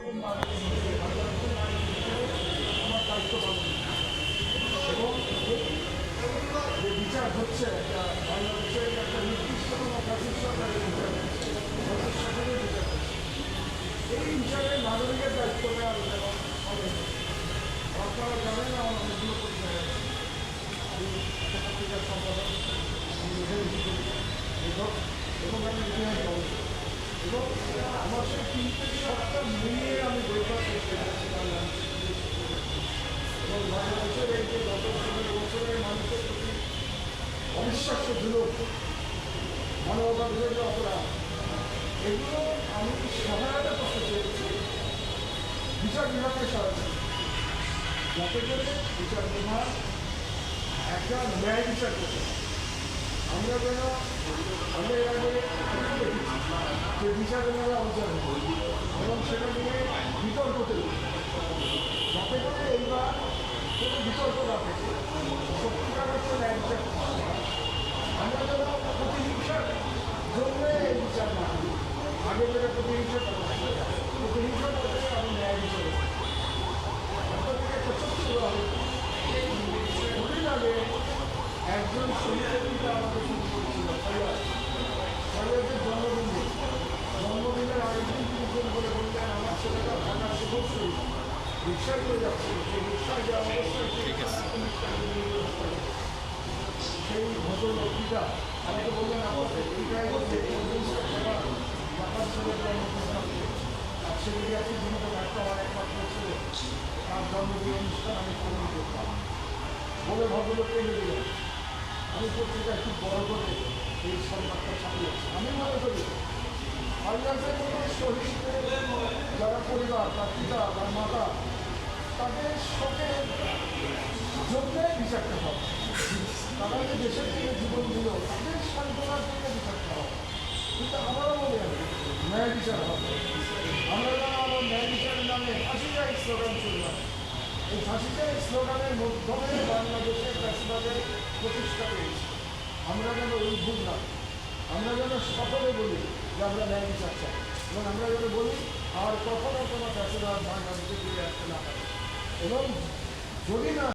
এবং যে বিচার হচ্ছে একটা বাংলাদেশের একটা নির্দিষ্ট কোনো ফ্যাসিস্ট সরকারের বিচার ভারতের শাসনের বিচার এই বিচারে নাগরিকের দায়িত্ব নেওয়া হবে আপনারা জানেন আমার অনেকগুলো এবং বাংলাদেশের যে গত পনেরো বছরের মানুষের প্রতি অবিশ্বাস্য যুলোক মানবতা বিরোধী এগুলো আমি সহায়তা করতে চেয়েছি বিচার বিভাগের সহায়তা যাতে করে বিচার বিভাগ একটা ন্যায় বিচার করতে আমরা যেন আমরা যে মেলা অবচার হয় এবং সেটা নিয়ে বিতর্ক তৈরি। আগে যেটা প্রতিহিংসা প্রতিহিংসা করতে আমি ন্যায়। কদিন আগে একজন সহিতা আমাকে শুরু করেছিল সৈয়দের জন্মদিনে ছেলেটি আছে। তার জন্মদিন অনুষ্ঠান আমি পালন করতাম বলে ভদ্রলোক এনে দিলেন আমি পত্রিকায় খুব বড় করে এই সংবাদটা ছাপিয়েছি আমি মনে করি আল্লাহের কোনো শহীদদের যারা পরিবার তার পিতা তার মাতা তাদের শোকের জন্যে বিচারটা হবে তারা যে দেশের থেকে জীবন দিল তাদের সান্ত্বনার জন্য বিচারটা হবে কিন্তু আমারও মনে হয় ন্যায় বিচার হবে আমরা যেন আমার ন্যায় বিচারের নামে ফাঁসি যায় স্লোগান শুনলাম এই ফাঁসি যায় স্লোগানের মাধ্যমে বাংলাদেশের ফ্যাসিবাদের প্রতিষ্ঠা পেয়েছি আমরা যেন এই ভুল না আমরা যেন সকলে বলি যে আমরা ন্যায় বিচার চাই এবং আমরা যেন বলি আর কখনো কোনো ফ্যাসিবাদ, বাংলাদেশে ফিরে আসতে না পারে। এবং যদি না